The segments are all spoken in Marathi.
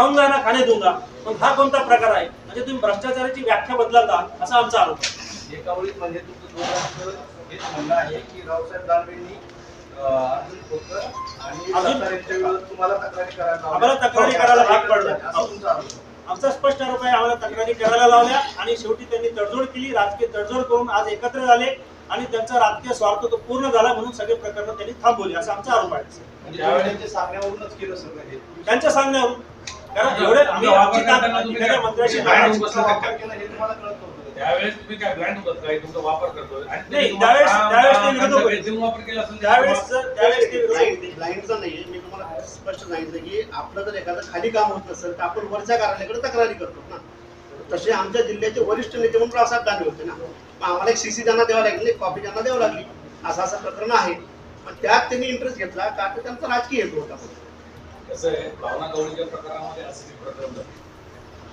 खाऊंगा ना खाणे दूंगा मग हा कोणता प्रकार आहे? म्हणजे तुम्ही भ्रष्टाचाराची व्याख्या बदलता असा आमचा आरोप आहे. एका वेळी म्हणजे तुमचं हेच म्हणणं आहे की रावसाहेब दानवेंनी तक्रारी करायला लावल्या. आम्हाला तक्रारी करायला भाग पडलं. आमचा स्पष्ट आरोप आहे आम्हाला तक्रारी करायला लावल्या आणि शेवटी त्यांनी तडजोड केली. राजकीय तडजोड करून आज एकत्र झाले आणि त्यांचा राजकीय स्वार्थ तो पूर्ण झाला म्हणून सगळे प्रकरण त्यांनी थांबवले असा आमचा आरोप आहे. म्हणजे त्यांच्या सांगण्यावरून. कारण एवढे मंत्र्याशी हे त्यावेळेस तुम्ही काय ब्रँड होतात काय तुमचा वापर करतोय? नाही, त्यावेळेस- त्यावेळेस ते होते. वापर केला असेल ते. ब्लाइंडचं नाहीये मी तुम्हाला स्पष्ट सांगितलं की आपलं जर एखादं खाली काम होत नसेल तर आपण वरच्या कार्यालयाकडे तक्रारी करतो ना. तसे आमच्या जिल्ह्याचे वरिष्ठ नेते म्हणून रावसाहेब दानवे होते ना. मग आम्हाला एक सीसी त्यांना द्यावं लागली एक कॉपी त्यांना द्यावं लागली. असं असं प्रकरण आहे. पण त्यात त्यांनी इंटरेस्ट घेतला का तर त्यांचा राजकीय हेतू होता. कसं आहे भावना गवळीच्या प्रकारामध्ये असं ते प्रकरण.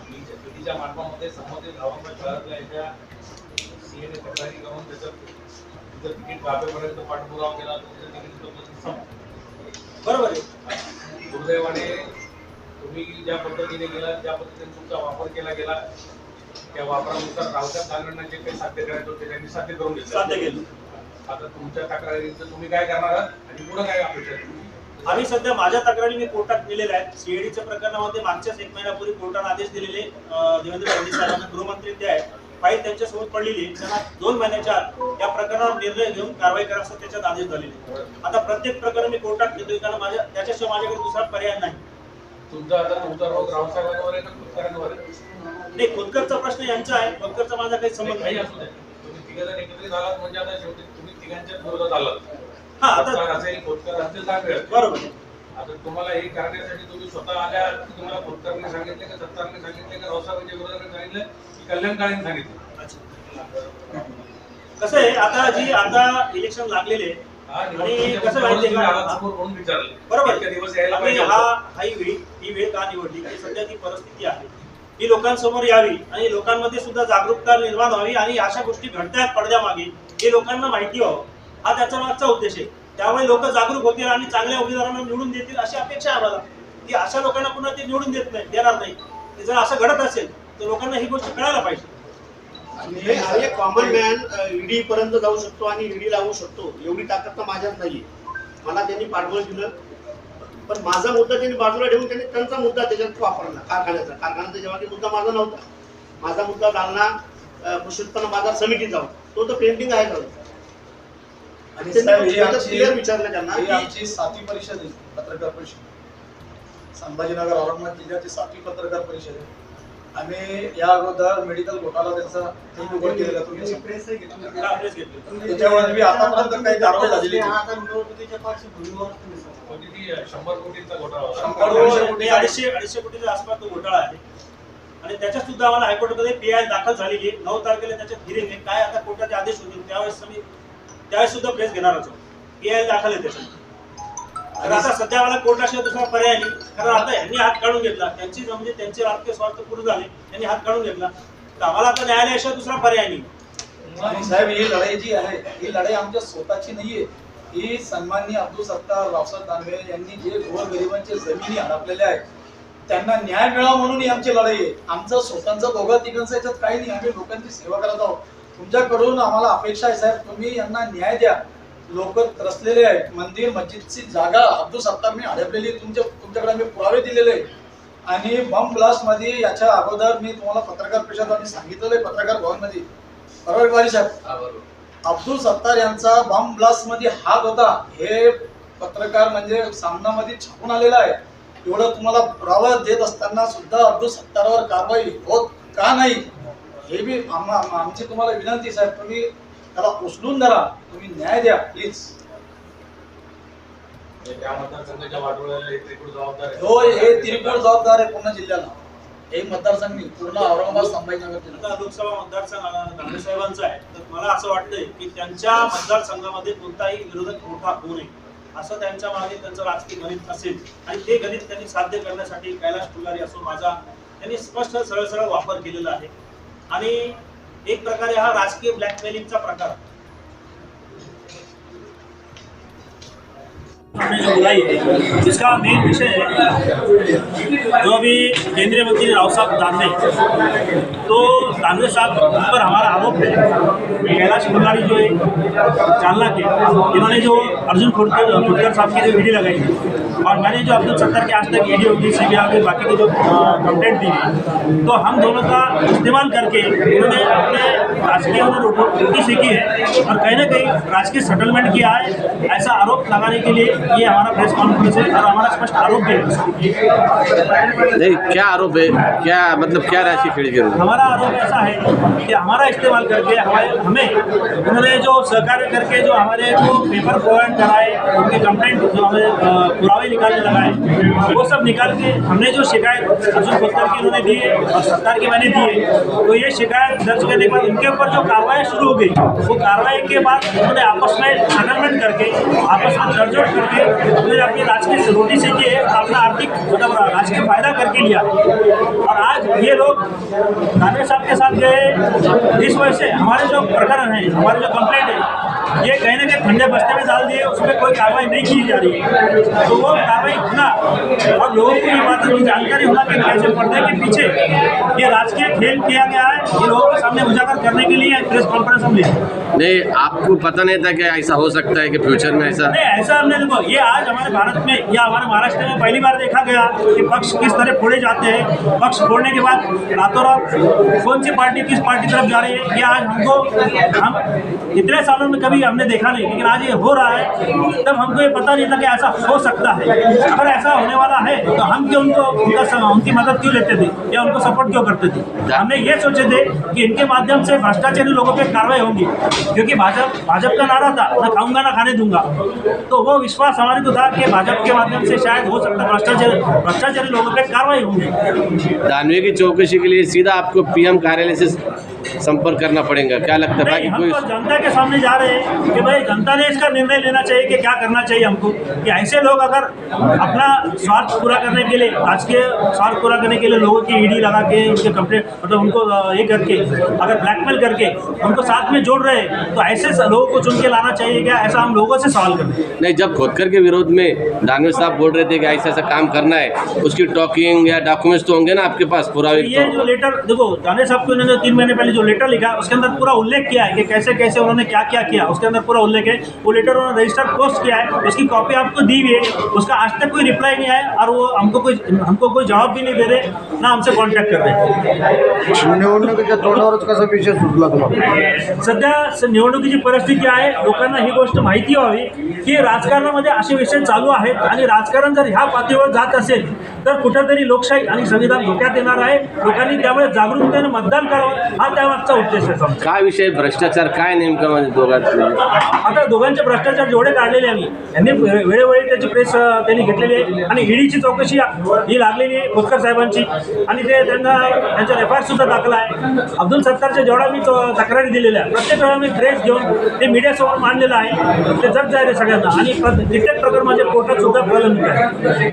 मी शेतीच्या माध्यमामध्ये संबंधित औरंगाबाद शहरातल्या एका सीएने तक्रारी करून त्याचं तिचं तिकीट कापेपर्यंत पाठपुरावा केला तर तिचं तिकीट. बरोबर आहे दुर्दैवाने तुम्ही ज्या पद्धतीने गेला ज्या पद्धतीने तुमचा वापर केला गेला त्या वापरानुसार रावसाहेब दानवेंना जे काही साध्य करायचं होते त्यांनी साध्य करून घेतलं साध्य केलं आता तुमच्या तक्रारीचं तुम्ही काय करणार आहात आणि पुढे काय अपेक्षा तुमची? आम्ही सध्या माझ्या तक्रारी मी कोर्टात दिलेल्या आहेत. सीएडीच्या प्रकरणामध्ये मागच्याच एक महिन्यापूर्वी कोर्टाने आदेश दिलेले देवेंद्र फडणवीस साहेबांना गृहमंत्री ते आहे फाईल त्यांच्यासोबत पडलेली. त्यांना दोन महिन्याच्या आत या प्रकरणावर निर्णय घेऊन कारवाई करा असं त्याच्यात आदेश झालेले आता प्रत्येक प्रकरण मी कोर्टात घेतोय कारण माझ्या त्याच्याशिवाय माझ्याकडे दुसरा पर्याय नाही. तुमचा आता तुमचा रोग रावसाहेबांवर आहे का? खोतकरांवर आहे? नाही खोतकरचा प्रश्न यांचा आहे. खोतकरचा माझा काही संबंध नाही. असू द्या. तुम्ही तिघजण एकत्रित आलात म्हणजे आता शेवटी तुम्ही तिघांच्याच विरोधात आलात. हा आता असेल खोतकर असतील. बरोबर आहे. आता तुम्हाला हे करण्यासाठी तुम्ही स्वतः आल्या की तुम्हाला खोतकरने सांगितले का सत्तारने सांगितले का रावसाहेबांच्या विरोधाने सांगितलं की कल्याणकाळीने सांगितलं अच्छा. कसं आहे आता जी आता इलेक्शन लागलेले हा, आणि निवडणुकीच्या कसं माहितीये मुद्द्यावर तुम्ही का? आलात समोर म्हणून विचारलं बरोबर इतके दिवस यायला आम्ही पाहिजे हा होतं. हा ही वेळ ही वेळ का निवडली परिस्थिती आहे ही लोकांसमोर यावी आणि लोकांमध्ये सुद्धा जागरूकता निर्माण व्हावी आणि अशा गोष्टी घडतायत पडद्यामागे हे लोकांना माहिती व्हावं हा त्याचा मागचा उद्देश आहे. त्यामुळे लोक जागरूक होतील आणि चांगल्या उमेदवारांना निवडून देतील अशी अपेक्षा आहे आम्हाला. की अशा लोकांना पुन्हा ते निवडून देत नाही देणार नाही. ते जर असं घडत असेल तर लोकांना ही गोष्ट कळायला पाहिजे. आणि कॉमन मॅन ईडी पर्यंत जाऊ शकतो आणि ईडी लावू शकतो. एवढी ताकद तर माझ्यात नाही मला त्यांनी पाठबळ दिलं. पण माझा मुद्दा त्यांनी बाजूला ठेवून त्यांनी त्यांचा मुद्दा त्याच्यात वापरला कारखान्याचा. कारखान्याचा जेव्हा की मुद्दा माझा नव्हता. माझा मुद्दा जालना कृषी उत्पन्न बाजार समितीचा होता. तो तर पेंटिंग आहे का आणि ही clear विचारलं त्यांना ही की आमची सातवी परिषद आहे पत्रकार परिषद संभाजीनगर औरंगाबाद जिल्ह्याची सातवी पत्रकार परिषद आहे आम्ही या अगोदर मेडिकल घोटाळा त्याचा उघड केलेला तुम्ही हा, प्रेस घेतली. त्याच्यावर मी आतापर्यंत काही कारवाई झालेली शंभर कोटींचा घोटाळा अडीचशे कोटी कोटी- अडीचशे अडीचशे कोटीच्या आसपास तो घोटाळा आहे आणि त्याच्यात सुद्धा आम्हाला हायकोर्टमध्ये पी आय दाखल झालेली नऊ तारखेला त्याच्यात हिरिंग आहे काय आता कोर्टाचे आदेश होतील त्यावेळेस आम्ही त्यावेळेस सुद्धा प्रेस घेणारच पी आय दाखल आहे त्याच्यात. तर आता सध्या आम्हाला कोर्टाशिवाय दुसरा पर्याय नाही. कारण आता यांनी हात काढून घेतला. त्यांची म्हणजे त्यांचे राजकीय स्वार्थ पूर्ण झाले. त्यांनी हात काढून घेतला. तर आम्हाला आता न्यायालयाशिवाय दुसरा पर्याय नाही. साहेब ही लढाई जी आहे ही लढाई आमच्या स्वतःची नाहीये. ही सन्माननीय अब्दुल सत्तार रावसाहेब दानवे यांनी जे गोरगरिबांचे जमिनी हडपलेल्या आहेत त्यांना न्याय मिळावा म्हणून ही आमची लढाई आहे. आमचं स्वतःचं दोघं तिघांचं याच्यात काही नाही. आम्ही लोकांची सेवा करत आहोत. तुमच्याकडून आम्हाला अपेक्षा आहे साहेब तुम्ही यांना न्याय द्या. लोक त्रसलेले आहेत. मंदिर मस्जिदची जागा अब्दुल सत्तारने हडपलेली तुमच्या तुमच्याकडे आम्ही पुरावे दिलेले आहेत. आणि बम ब्लास्टमध्ये याच्या अगोदर मी तुम्हाला पत्रकार परिषद सांगितलेलं आहे पत्रकार भवनमध्ये बरोबर साहेब? बरोबर. अब्दुल सत्तार यांचा बॉम्ब ब्लास्टमध्ये हात होता. हे पत्रकार म्हणजे सामनामध्ये छापून आलेला आहे. एवढं तुम्हाला पुरावा देत असताना सुद्धा अब्दुल सत्तारवर कारवाई होत का नाही? हे बी आम- आम- आमची तुम्हाला विनंती साहेब तुम्ही त्याला उचलून धरा. तुम्ही न्याय द्या प्लीज त्या मतदारसंघाच्या वाटोळ्याला एक त्रिकूट जबाबदार आहे. हो हे तिरकोळ जबाबदार आहे पूर्ण जिल्ह्याला. हे मतदारसंघ नाही पूर्ण औरंगाबाद संभाजीनगर जिल्हा लोकसभा मतदारसंघ साहेबांचा आहे. तर मला असं वाटतंय की त्यांच्या मतदारसंघामध्ये कोणताही विरोधक मोठा होऊ नये. असं त्यांच्या मागे त्यांचं राजकीय गणित असेल. आणि ते गणित त्यांनी साध्य करण्यासाठी कैलाश फुलारी असो माझा त्यांनी स्पष्ट सरळ सरळ वापर केलेला आहे. आणि एक प्रकारे हा राजकीय ब्लॅकमेलिंगचा प्रकार आहे. हमने जो बुलाई है मेन विषय है जो अभी केंद्रीय मंत्री राव साहब दानवे तो दानवे साहब पर हमारा आरोप है कैलाश मंगारी जो है चालना के इन्होंने जो अर्जुन खोटकर खोटकर साहब की जो वीडियो लगाई है और मैंने जो अब्दुल सत्तर के आज तक वीडियो दी सी के बाकी की जो कंटेंट दी है तो हम दोनों का इस्तेमाल करके उन्होंने अपने राजकीय उन्होंने रोटी सीखी है। और कहीं ना कहीं राजकीय सेटलमेंट किया है ऐसा आरोप लगाने के लिए ये हमारा प्रेस कॉन्फ्रेंस है और हमारा स्पष्ट आरोप भी है। नहीं क्या आरोप है? क्या मतलब क्या राशि खेड़ी के हमारा आरोप ऐसा है कि हमारा इस्तेमाल करके हमारे हमें उन्होंने जो सहकार्य करके जो हमारे जो पेपर प्रोवाइड कराए उनके कंप्लेंट जो हमें पुरावे निकालने लगाए वो सब निकाल के हमने जो शिकायत अर्जुन खोतर की उन्होंने दी और सरकार की मैंने दी तो ये शिकायत दर्ज करने के बाद उनके ऊपर जो कार्रवाई शुरू हो गई, वो कार्रवाई के बाद उन्होंने आपस में सेटलमेंट करके, आपस में तर्जोड़ करके उन्होंने अपनी राजकीय रोटी से की है अपना आर्थिक मतलब राजकीय फ़ायदा करके लिया। और आज ये लोग दानवे साहब के साथ गए इस वजह से हमारे जो प्रकरण है, हमारे जो कंप्लेंट है ये कहीं ना कहीं ठंडे बस्ते में डाल दिए उसमें कोई कार्रवाई नहीं की जा रही है। तो वो कार्रवाई होना और लोगों को ये बात की जानकारी होना कि कैसे पर्दे के पीछे ये राजकीय खेल किया गया है ये लोगों के सामने उजागर करने के लिए प्रेस कॉन्फ्रेंस हम नहीं आपको पता नहीं था कि ऐसा हो सकता है कि फ्यूचर में ऐसा? नहीं ऐसा हमने देखो ये आज हमारे भारत में या हमारे महाराष्ट्र में पहली बार देखा गया कि पक्ष किस तरह फोड़े जाते हैं। पक्ष फोड़ने के बाद रातों रात कौन सी पार्टी किस पार्टी तरफ़ जा रही है? ये आज हमको हम इतने सालों में कभी हमने देखा नहीं, लेकिन आज ये हो रहा है, तब हमको ये पता नहीं था कि ऐसा हो सकता है। अगर ऐसा होने वाला है तो हम क्यों उनको, उनका उनकी मदद क्यों लेते थे, या उनको सपोर्ट क्यों करते थे? हमने ये सोचे थे कि इनके माध्यम से भ्रष्टाचारी लोगों पे कार्रवाई होगी, क्योंकि भाजपा भाजपा का नारा था ना खाऊँगा ना खाने दूँगा। तो वो विश्वास हमारे को था कि भाजपा के माध्यम से शायद हो सकता है भ्रष्टाचारी भ्रष्टाचारी लोगों पर कार्रवाई होगी। दानवे की चौकसी के लिए सीधा आपको पीएम कार्यालय से संपर्क करना पड़ेगा। क्या लगता है बाकी कोई तो जनता के सामने जा रहे हैं कि भाई जनता ने इसका निर्णय लेना चाहिए कि क्या करना चाहिए हमको। कि ऐसे लोग अगर अपना स्वार्थ पूरा करने के लिए राजकीय स्वार्थ पूरा करने के लिए लोगों की ईडी लगा के उनके कंप्लेंट मतलब उनको ये करके अगर ब्लैकमेल करके उनको साथ में जोड़ रहे तो ऐसे लोगों को चुन के लाना चाहिए क्या? ऐसा हम लोगों से सवाल करते हैं। नहीं जब खोदकर के विरोध में दानवे साहब बोल रहे थे कि ऐसा ऐसा काम करना है उसकी टॉकिंग या डॉक्यूमेंट्स तो होंगे ना आपके पास पुरावे ये तो। जो लेटर देखो दाने साहब को इन्होंने तीन महीने पहले जो लेटर लिखा है उसके अंदर पूरा उल्लेख किया है कि कैसे कैसे उन्होंने क्या क्या किया। उसके अंदर पूरा उल्लेख है। वो लेटर उन्होंने रजिस्टर पोस्ट किया है। उसकी कॉपी आपको दी हुई है। उसका आज तक कोई रिप्लाई नहीं आया और वो हमको कोई हमको कोई जवाब भी नहीं दे रहे ना हमसे कॉन्टॅक्ट कर रहे। निवडणुकीच्या तोंडावरच कसा विषय सुटला तुला सध्या निवडणुकीची परिस्थिती आहे. लोकांना ही गोष्ट माहिती व्हावी. की राजकारणामध्ये असे विषय चालू आहेत आणि राजकारण जर ह्या पातळीवर जात असेल तर कुठेतरी लोकशाही आणि संविधान धोक्यात येणार आहे. लोकांनी त्यामुळे जागरूकतेने मतदान करावं हा त्यामागचा उद्देश आहे. काय विषय भ्रष्टाचार काय नेमका म्हणजे दोघांत? आता दोघांचे भ्रष्टाचार जेवढे काढलेले आम्ही यांनी वेळोवेळी त्याची प्रेस त्यांनी घेतलेली आहे. आणि ईडीची चौकशी ही लागलेली आहे खोतकर साहेबांची. आणि ते त्यांना त्यांच्यावर एफ आय आर सुद्धा दाखल आहे. अब्दुल सत्तारच्या जेवढा मी तक्रारी दिलेल्या प्रत्येक वेळा मी प्रेस घेऊन ते मीडियासमोर मांडलेलं आहे. ते जग जाहीर आहे सगळ्यांना आणि प्र- कित्येक प्रकरण कोर्टात सुद्धा प्रलंबित आहे